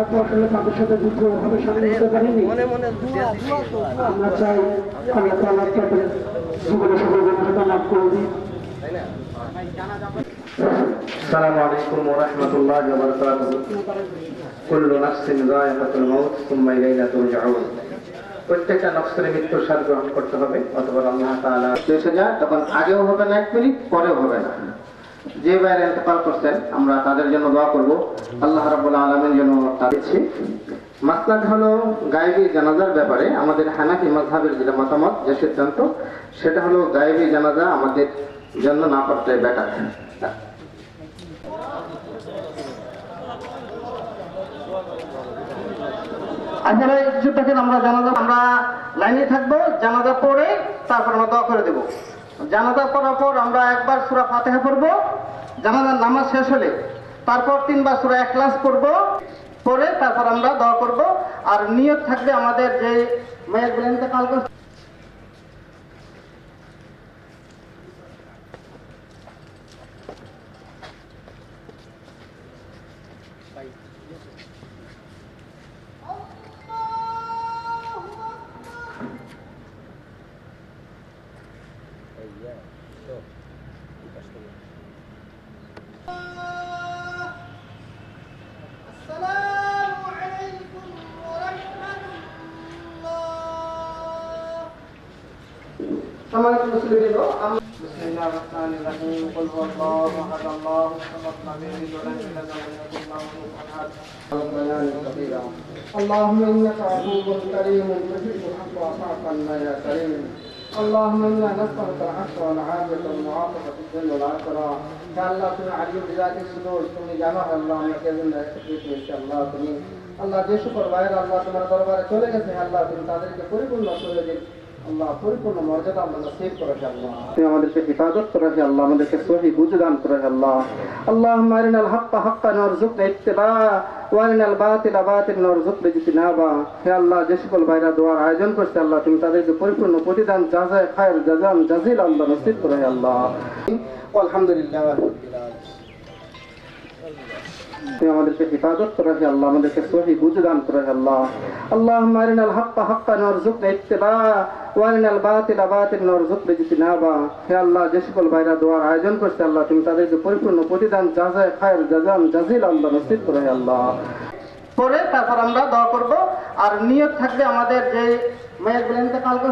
সাথে দীর্ঘভাবে সামিল হতে পারেনি মনে মনে আমরা চাই আল্লাহ তাআলা তাদের জীবনে সকল ব্যর্থতা লাভ করে দিই তাই না السلام عليكم ورحمة الله وبركاته كل نفس ذائقة الموت ثم إلينا ترجعون প্রত্যেকটা নফসের মৃত্যুর স্বাদ গ্রহণ করতে হবে অথবা আল্লাহ তাআলা এসে যায় তখন আগেও হবে না এক মিনিট পরেও হবে না যে বাইরে ইন্তেকাল করছেন, আমরা তাদের জন্য দোয়া করব। আল্লাহ রাব্বুল আলামিন যেন তাদেরছি মাসলাদ হলো গায়েবী জানাজার ব্যাপারে আমাদের হানাফি মাযহাবের যেটা মতামত, যে সিদ্ধান্ত, সেটা হলো গায়েবী জানাজা আমাদের জন্য না করতে বেটার দেখেন আমরা জানাজা আমরা লাইনে থাকব, জানাজা পড়ে তারপর আমরা দোয়া করে দেব। জানাজা পড়ার পর আমরা একবার সুরা ফাতেহা পড়ব। জানাজার নামাজ শেষ হলে তারপর তিনবার সুরা এক ক্লাস পড়ব। পরে তারপর আমরা দোয়া করব। আর নিয়ত থাকবে আমাদের যে মেয়েরগুলো ইন্তেকাল করছে কুফুওয়ান আহাদ اللهم انك عفو كريم تحب العفو فاعف عنا يا كريم اللهم انا نسالك العفو والعافيه والمعافاه في الدنيا والاخره يا الله তুমি আলিম বিজাতি সুদূর তুমি জানো আল্লাহ আমরা কেমন রেখেছি আল্লাহ তুমি আল্লাহ যে শুকর ভাইয়ের আল্লাহ তোমার দরবারে চলে গেছে আল্লাহ তুমি তাদেরকে পরিপূর্ণ করে দিন আমাদেরকে হেফাজত করা হে আল্লাহ আমাদেরকে সহি বুঝে দান করা হে আল্লাহ। আল্লাহ মারিনাল হাক্কা হাক্কা নরজুক ইত্তেবা ওয়ারিনাল বাতিল বাতিল নরজুক ইজতিনাবা। হে আল্লাহ যে সকল ভাইরা দোয়ার আয়োজন করছে আল্লাহ তুমি তাদেরকে পরিপূর্ণ প্রতিদান জাজায় খায়ের জাজাম জাজিল আল্লাহ নসিব করে হে আল্লাহ। আলহামদুলিল্লাহ তুমি আমাদেরকে হেফাজত করে হে আল্লাহ, আমাদেরকে সহি বুঝে দান করে হে আল্লাহ আল্লাহ মারিনাল বাতিল হে আল্লাহ, যে সকল ভাইরা দোয়ার আয়োজন করছে আল্লাহ, তুমি তাদেরকে পরিপূর্ণ প্রতিদান, জাজায় খায়ের জাজাম জাজিল আল্লাহ নসিব করে হে আল্লাহ। পরে তারপর আমরা দোয়া করব, আর নিয়ত থাকবে আমাদের যে বলেন কালকে